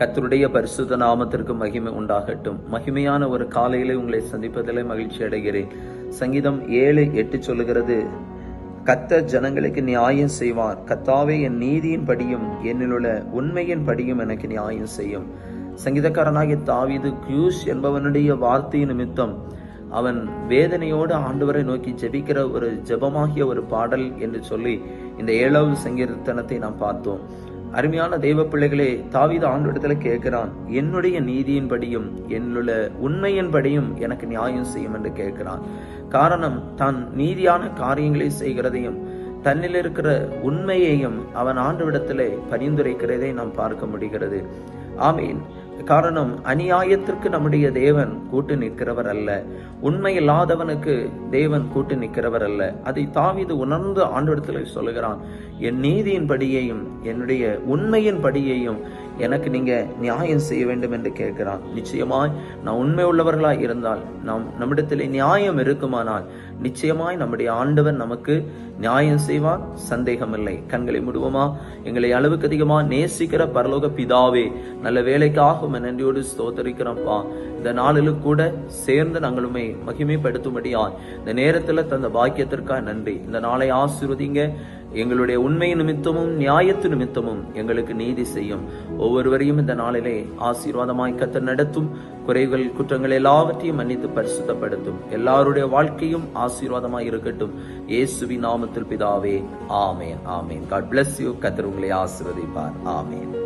கத்தருடைய பரிசுத்த நாமத்திற்கு மகிமை உண்டாகட்டும். மகிமையான ஒரு காலையிலே உங்களை சந்திப்பதிலே மகிழ்ச்சி அடைகிறேன். சங்கீதம் ஏழு எட்டு சொல்லுகிறது கத்தர் ஜனங்களுக்கு நியாயம் செய்வார். கத்தாவே என் நீதியின் படியும் என்னிலுள்ள உண்மையின் படியும் எனக்கு நியாயம் செய்யும். சங்கீதக்காரனாகிய தாவிது கியூஸ் என்பவனுடைய வார்த்தை நிமித்தம் அவன் வேதனையோடு ஆண்டவரை நோக்கி ஜெபிக்கிற ஒரு ஜெபமாகிய ஒரு பாடல் என்று சொல்லி இந்த ஏழாவது சங்கீர்த்தனத்தை நாம் பார்த்தோம். அருமையான தெய்வ பிள்ளைகளே தாவித ஆண்டவரிடத்துல கேட்கிறான் என்னுடைய நீதியின்படியும் என்னுள்ள உண்மையின்படியும் எனக்கு நியாயம் செய்யும் என்று கேட்கிறான். காரணம் தான் நீதியான காரியங்களை செய்கிறதையும் தன்னில் இருக்கிற உண்மையையும் அவன் ஆண்டவிடத்திலே பரிந்துரைக்கிறதை நாம் பார்க்க முடிகிறது. ஆமீன். காரணம் அநியாயத்திற்கு நம்முடைய தேவன் கூட்டு நிற்கிறவர் அல்ல. உண்மையில்லாதவனுக்கு தேவன் கூட்டு நிற்கிறவர் அல்ல. அதை தாவிது உணர்ந்து ஆண்டவரத்தில் சொல்லுகிறான் என் நீதியின் படியையும் என்னுடைய உண்மையின் படியையும் எனக்கு நீங்க நியாயம் செய்ய வேண்டும் என்று கேட்கிறான். நிச்சயமாய் நான் உண்மை உள்ளவர்களாய் இருந்தால் நாம் நம்மிடத்தில் நியாயம் இருக்குமானால் நிச்சயமாய் நம்முடைய ஆண்டவர் நமக்கு நியாயம் செய்வார் சந்தேகமில்லை. கண்களை முடுவோமா? எங்களை அளவுக்கு அதிகமா நேசிக்கிற பரலோக பிதாவே நல்ல வேலைக்காக நன்றியோடு ஸ்தோத்தரிக்கிறோம்ப்பா. இந்த நாளிலும் கூட சேர்ந்து நாங்களுமே மகிமைப்படுத்தும்படியா இந்த நேரத்துல தந்த பாக்கியத்திற்காக நன்றி. இந்த நாளை ஆசிர்வதிங்க. எங்களுடைய உண்மை நிமித்தமும் நியாயத்து நிமித்தமும் எங்களுக்கு நீதி செய்யும். ஒவ்வொருவரையும் இந்த நாளிலே ஆசீர்வாதமாய் கத்த நடத்தும். குறைகள் குற்றங்கள் எல்லாவற்றையும் மன்னித்து பரிசுத்தப்படுத்தும். எல்லாருடைய வாழ்க்கையும் ஆசீர்வாதமாய் இருக்கட்டும். இயேசுவி நாமத்தில் பிதாவே ஆமேன் ஆமேன். காட் பிளஸ் யூ கத்தர் உங்களை ஆசிர்வதிப்பார். ஆமேன்.